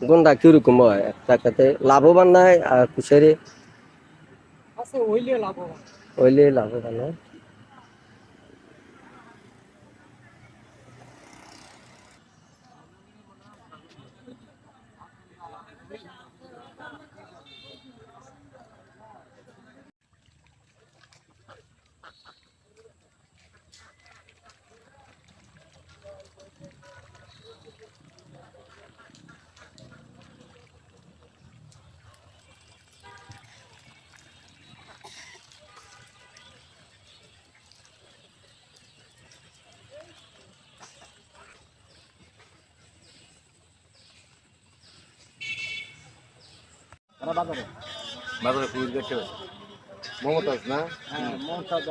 গন্ডা কীরকম হয়? একটাতে লাভবান নাই আর কুশারি লাভবান। হইলে লাভবান হয়। বাজারে। ফুল দেখতে মমতাজ না? হ্যাঁ মমতাজ